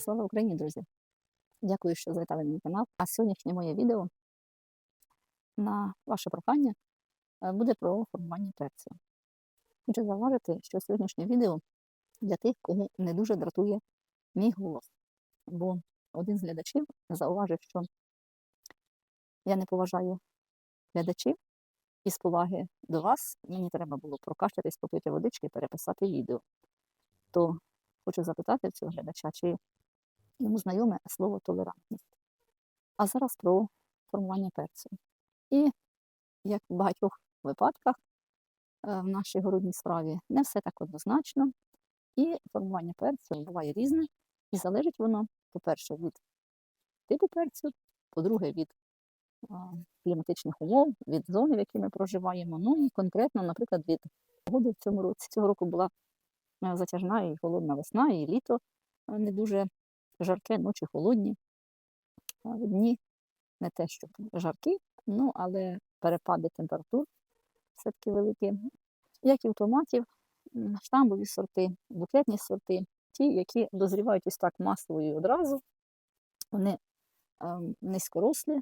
Слава Україні, друзі! Дякую, що завітали мій канал. А сьогоднішнє моє відео на ваше прохання е, буде про формування перцю. Хочу зауважити, що сьогоднішнє відео для тих, кого не дуже дратує мій голос. Бо один з глядачів зауважив, що я не поважаю глядачів, і з поваги до вас мені треба було прокашлятись, попити водички і переписати відео. То хочу запитати цього глядача, чи йому знайоме слово толерантність. А зараз про формування перцю. І як в багатьох випадках е, в нашій городній справі не все так однозначно, і формування перцю буває різне, і залежить воно, по-перше, від типу перцю, по-друге, від кліматичних умов, від зони, в якій ми проживаємо. Ну і конкретно, наприклад, від погоди в цьому році. Цього року була е, затяжна і холодна весна, і літо е, не дуже жарке, ночі холодні. Дні не те, щоб жаркі, ну але перепади температур все-таки великі. Як і у томатів, штамбові сорти, буклетні сорти, ті, які дозрівають ось так масово і одразу, вони низькорослі,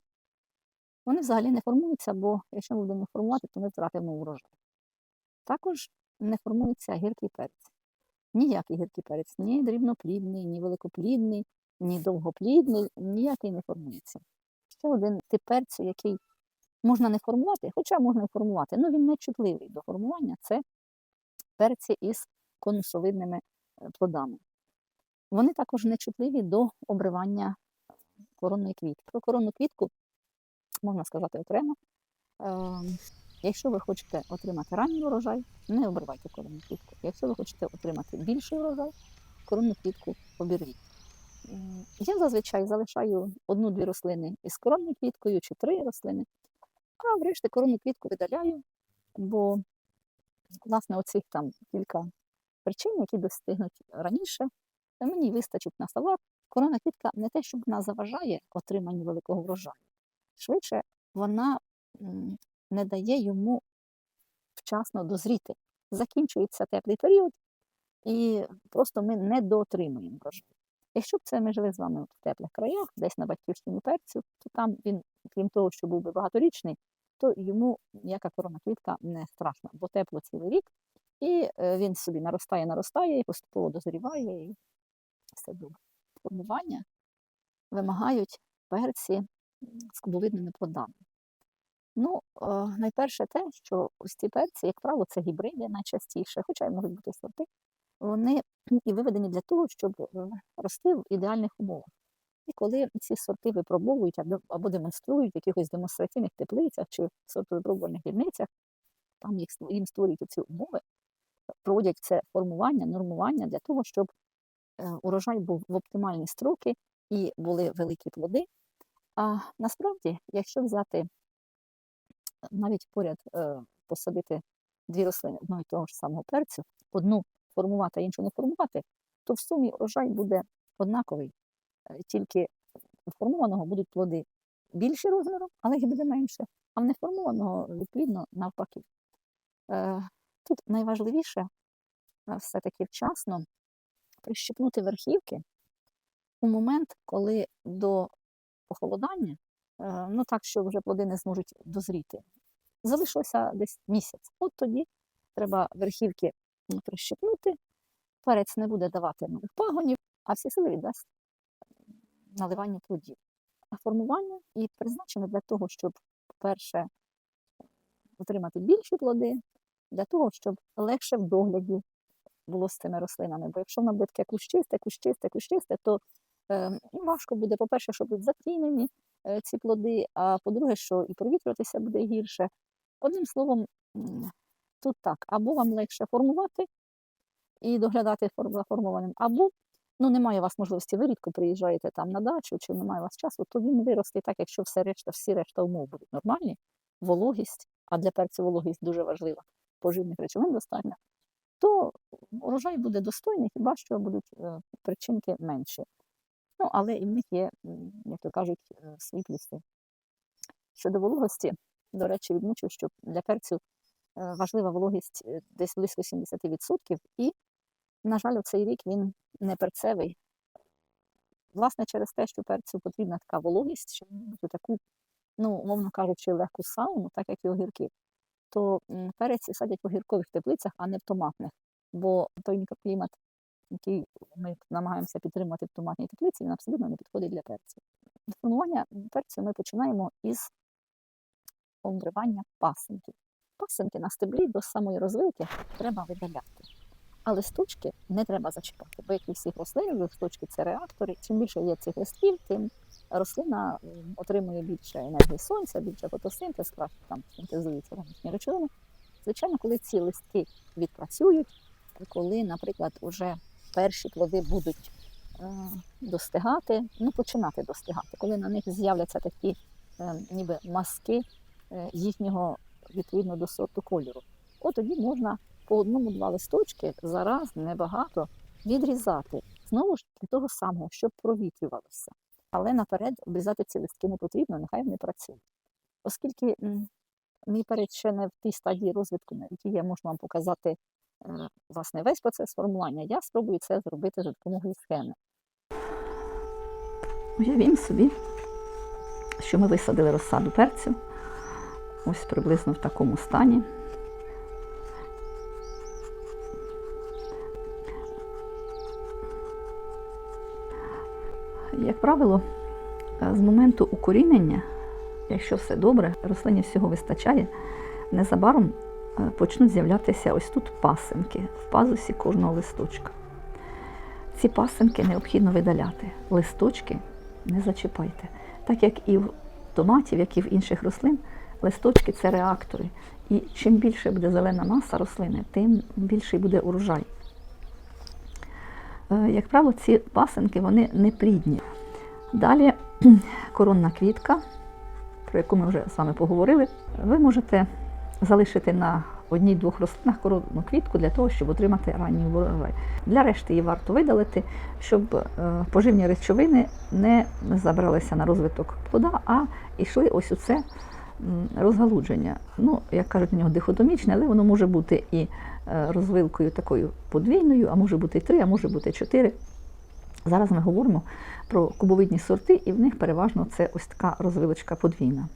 вони взагалі не формуються, бо якщо ми будемо формувати, то ми втратимо урожай. Також не формується гіркий перець. Ніякий гіркий перець, ні дрібноплідний, ні великоплідний, ні довгоплідний, ніякий не формується. Ще один тип перцю, який можна не формувати, хоча можна і формувати, але він не чутливий до формування, це перці із конусовидними е, плодами. Вони також не чутливі до обривання коронної квітки. Про коронну квітку можна сказати окремо. Якщо ви хочете отримати ранній урожай, не обривайте коронну квітку. Якщо ви хочете отримати більший урожай, коронну квітку обірвіть. Я зазвичай залишаю одну-дві рослини із коронною квіткою чи три рослини, а врешті коронну квітку видаляю, бо власне оцих там кілька причин, які достигнуть раніше, мені вистачить на салат. Коронна квітка не те, щоб вона заважає отриманню великого врожаю. Швидше вона не дає йому вчасно дозріти. Закінчується теплий період, і просто ми не доотримуємо врожаю. Якщо б це ми жили з вами в теплих краях, десь на батьківщині перцю, то там він, крім того, що був би багаторічний, то йому ніяка корона квітка не страшна, бо тепло цілий рік, і е, він собі наростає, наростає і поступово дозріває, і все добре. Формування вимагають перці з кубовидними плодами. Ну, е, найперше те, що ось ці перці, як правило, це гібриди найчастіше, хоча й можуть бути сорти, вони і виведені для того, щоб е, рости в ідеальних умовах. І коли ці сорти випробовують або- демонструють в якихось демонстраційних теплицях чи сортовипробувальних дільницях, там їм створюють ці умови, проводять це формування, нормування для того, щоб е, урожай був в оптимальні строки і були великі плоди. А насправді, якщо взяти навіть поряд е, посадити дві рослини одного і того ж самого перцю, одну формувати, а іншу не формувати, то в сумі урожай буде однаковий. Е, Тільки у формованого будуть плоди більші розміром, але їх буде менше, а в неформованого, відповідно, навпаки. Е, Тут найважливіше все-таки вчасно прищепнути верхівки у момент, коли до похолодання, ну так, що вже плоди не зможуть дозріти, залишилося десь місяць. От тоді треба верхівки прищепнути, перець не буде давати нових пагонів, а всі сили віддасть наливанню плодів. А формування і призначене для того, щоб, по-перше, отримати більші плоди, для того, щоб легше в догляді було з цими рослинами. Бо якщо воно буде таке кущисте, кущисте, кущисте, то е, важко буде, по-перше, щоб будуть затінені е, ці плоди, а по-друге, що і провітрюватися буде гірше. Одним словом, тут так, або вам легше формувати і доглядати за формованим, або ну, немає у вас можливості, ви рідко приїжджаєте там на дачу, чи немає у вас часу, то він виросте так, якщо все решта, всі решта умов будуть нормальні, вологість, а для перцю вологість дуже важлива, поживних речовин достатньо, то урожай буде достойний, хіба що будуть е, причинки менші. Ну, але і в них є, як то кажуть, е, свої плюси. Щодо вологості, до речі, відмічу, що для перцю е, важлива вологість е, десь близько 70%, і, на жаль, у цей рік він не перцевий, власне, через те, що перцю потрібна така вологість, що він таку, ну, умовно кажучи, легку сауну, так як і огірки, то перець садять в огіркових теплицях, а не в томатних. Бо той мікроклімат, який ми намагаємося підтримувати в томатній теплиці, він абсолютно не підходить для перцю. Формування перцю ми починаємо із обривання пасинків. Пасинки на стеблі до самої розвилки треба видаляти. А листочки не треба зачіпати, бо як і всіх рослин, листочки це реактори. Чим більше є цих листків, тим рослина отримує більше енергії сонця, більше фотосинтез, краще там синтезуються органічні речовини. Звичайно, коли ці листки відпрацюють, коли, наприклад, уже перші плоди будуть е, достигати, ну починати достигати, коли на них з'являться такі е, ніби маски е, їхнього відповідно до сорту кольору, от тоді можна по одному-два листочки зараз небагато відрізати. Знову ж для того самого, щоб провітрювалося. Але наперед обрізати ці листки не потрібно, нехай вони працюють. Оскільки мій перець ще не в тій стадії розвитку, на якій я можу вам показати власне весь процес формування, я спробую це зробити за допомогою схеми. Уявімо собі, що ми висадили розсаду перцю, ось приблизно в такому стані. Як правило, е, з моменту укорінення, якщо все добре, рослині всього вистачає, незабаром е, почнуть з'являтися ось тут пасинки в пазусі кожного листочка. Ці пасинки необхідно видаляти. Листочки не зачіпайте. Так як і в томатів, як і в інших рослин, листочки це реактори. І чим більше буде зелена маса рослини, тим більший буде урожай. Е, Як правило, ці пасинки вони неплідні. Далі коронна квітка, про яку ми вже з вами поговорили. Ви можете залишити на одній-двох рослинах коронну квітку для того, щоб отримати ранній урожай. Для решти її варто видалити, щоб е, поживні речовини не забралися на розвиток плода, а йшли ось у це розгалудження. Ну, як кажуть, у нього дихотомічне, але воно може бути і е, розвилкою такою подвійною, а може бути і три, а може бути чотири. Зараз ми говоримо про кубовидні сорти, і в них переважно це ось така розвилочка подвійна.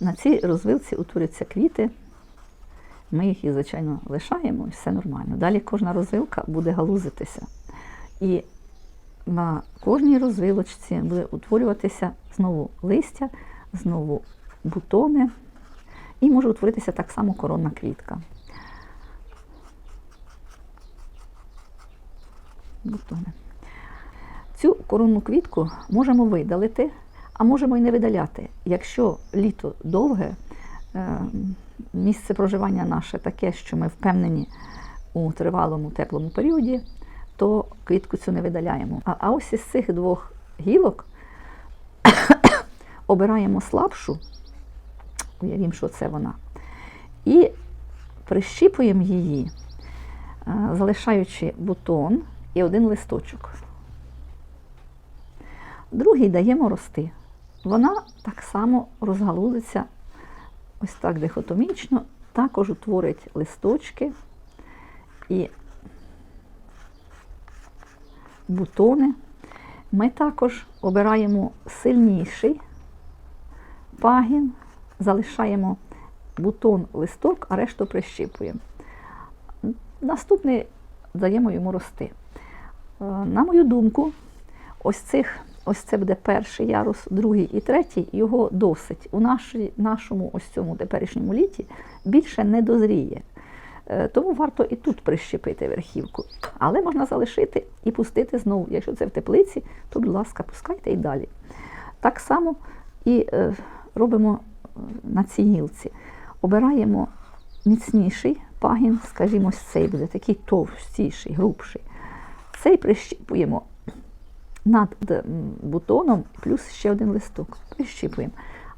На цій розвилці утворюються квіти. Ми їх, звичайно, лишаємо, і все нормально. Далі кожна розвилка буде галузитися. І на кожній розвилочці буде утворюватися знову листя, знову бутони, і може утворитися так само коронна квітка. Бутони. Цю коронну квітку можемо видалити, а можемо і не видаляти. Якщо літо довге, е, місце проживання наше таке, що ми впевнені у тривалому теплому періоді, то квітку цю не видаляємо. А, ось із цих двох гілок обираємо слабшу, уявімо, що це вона, і прищіпуємо її, е, залишаючи бутон і один листочок. Другий даємо рости. Вона так само розгалудиться ось так дихотомічно, також утворить листочки і бутони. Ми також обираємо сильніший пагін, залишаємо бутон листок, а решту прищіпуємо. Наступний даємо йому рости. Е, На мою думку, ось цих, ось це буде перший ярус, другий і третій, його досить. У нашій, нашому ось цьому теперішньому літі більше не дозріє. Е, Тому варто і тут прищепити верхівку. Але можна залишити і пустити знову. Якщо це в теплиці, то, будь ласка, пускайте і далі. Так само і е, робимо е, на цій гілці. Обираємо міцніший пагін, скажімо, цей буде такий товстіший, грубший. Цей прищіпуємо над бутоном, плюс ще один листок. Прищіпуємо.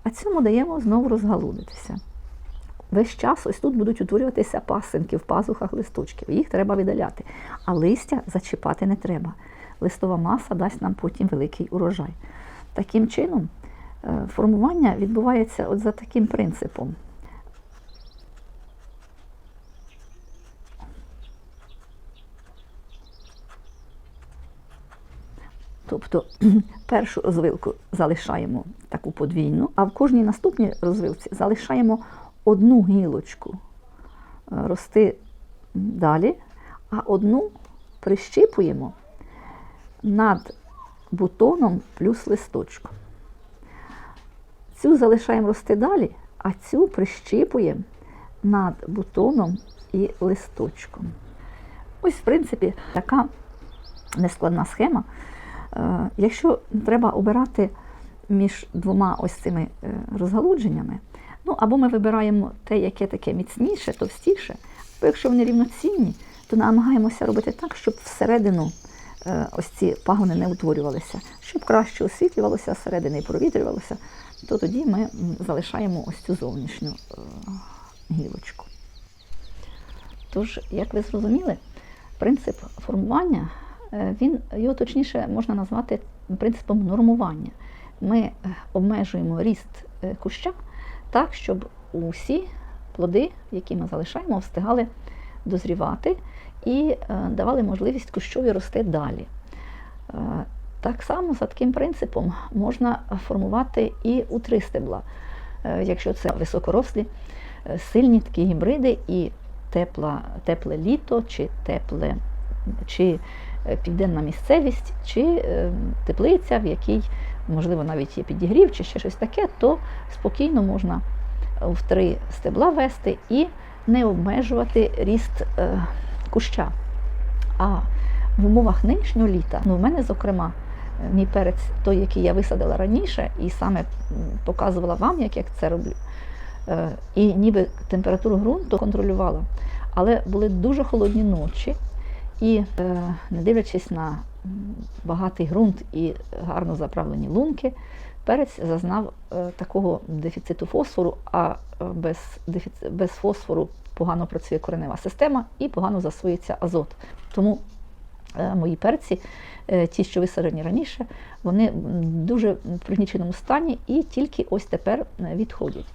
А цьому даємо знову розгалудитися. Весь час ось тут будуть утворюватися пасинки в пазухах листочків. Їх треба видаляти. А листя зачіпати не треба. Листова маса дасть нам потім великий урожай. Таким чином, е, формування відбувається от за таким принципом. Тобто першу розвилку залишаємо таку подвійну, а в кожній наступній розвилці залишаємо одну гілочку е, рости далі, а одну прищіпуємо над бутоном плюс листочком. Цю залишаємо рости далі, а цю прищіпуємо над бутоном і листочком. Ось, в принципі, така нескладна схема. Е, Якщо треба обирати між двома ось цими е, розгалудженнями, ну або ми вибираємо те, яке таке міцніше, товстіше, бо якщо вони рівноцінні, то намагаємося робити так, щоб всередину е, ось ці пагони не утворювалися, щоб краще освітлювалося всередини і провітрювалося, то тоді ми залишаємо ось цю зовнішню гілочку. Тож, як ви зрозуміли, принцип формування, він його точніше можна назвати принципом нормування. Ми е, обмежуємо ріст е, куща так, щоб усі плоди, які ми залишаємо, встигали дозрівати і е, давали можливість кущові рости далі. Е, Так само за таким принципом можна формувати і у три стебла, Е, якщо це високорослі, е, сильні такі гібриди і тепла, тепле літо, чи тепле, чи е, південна місцевість, чи е, теплиця, в якій, можливо, навіть є підігрів, чи ще щось таке, то спокійно можна в три стебла вести і не обмежувати ріст е, куща. А в умовах нинішнього літа, ну, в мене, зокрема, е, мій перець, той, який я висадила раніше, і саме показувала вам, як я це роблю. Е, І ніби температуру ґрунту контролювала. Але були дуже холодні ночі, і е, не дивлячись на багатий ґрунт і гарно заправлені лунки, перець зазнав е, такого дефіциту фосфору, а е, без, без фосфору погано працює коренева система і погано засвоюється азот. Тому мої перці, ті, що висаджені раніше, вони м, дуже в пригніченому стані і тільки ось тепер відходять.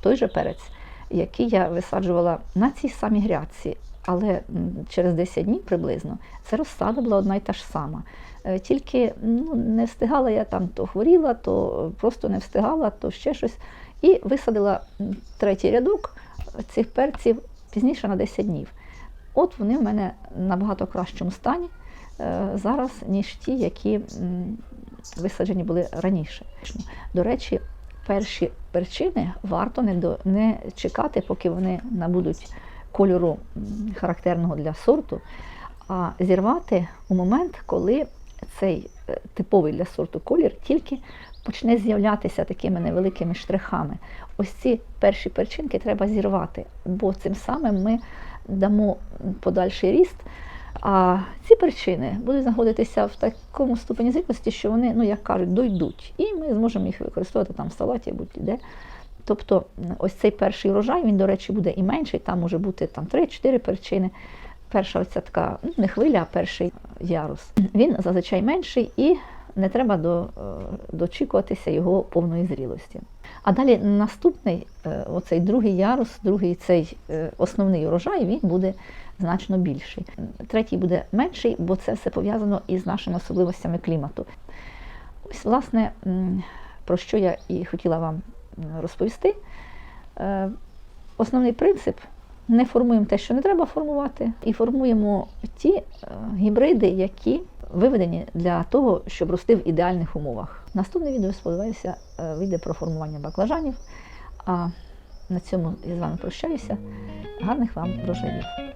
Той же перець, який я висаджувала на цій самій грядці, але через 10 днів приблизно, це розсада була одна й та ж сама. Е, Тільки ну, не встигала я там, то хворіла, то просто не встигала, то ще щось. І висадила третій рядок цих перців пізніше на 10 днів. От вони в мене набагато кращому стані е, зараз, ніж ті, які висаджені були раніше. До речі, перші перчини варто не, до, не чекати, поки вони набудуть кольору характерного для сорту, а зірвати у момент, коли цей е, типовий для сорту колір тільки почне з'являтися такими невеликими штрихами. Ось ці перші перчинки треба зірвати, бо цим самим ми дамо подальший ріст. А ці перчини будуть знаходитися в такому ступені зрілості, що вони, ну як кажуть, дойдуть. І ми зможемо їх використовувати там в салаті будь-де. Тобто ось цей перший урожай, він, до речі, буде і менший, там може бути там 3-4 перчини. Перша оця така, ну не хвиля, а перший ярус. Він зазвичай менший і не треба до, е, дочікуватися його повної зрілості. А далі наступний, е, оцей другий ярус, другий цей е, основний урожай, він буде значно більший. Третій буде менший, бо це все пов'язано із нашими особливостями клімату. Ось, власне, про що я і хотіла вам розповісти. Е, Основний принцип не формуємо те, що не треба формувати, і формуємо ті е, гібриди, які виведені для того, щоб рости в ідеальних умовах. Наступне відео, сподіваюся, е, вийде про формування баклажанів. А на цьому я з вами прощаюся. Гарних вам врожаїв!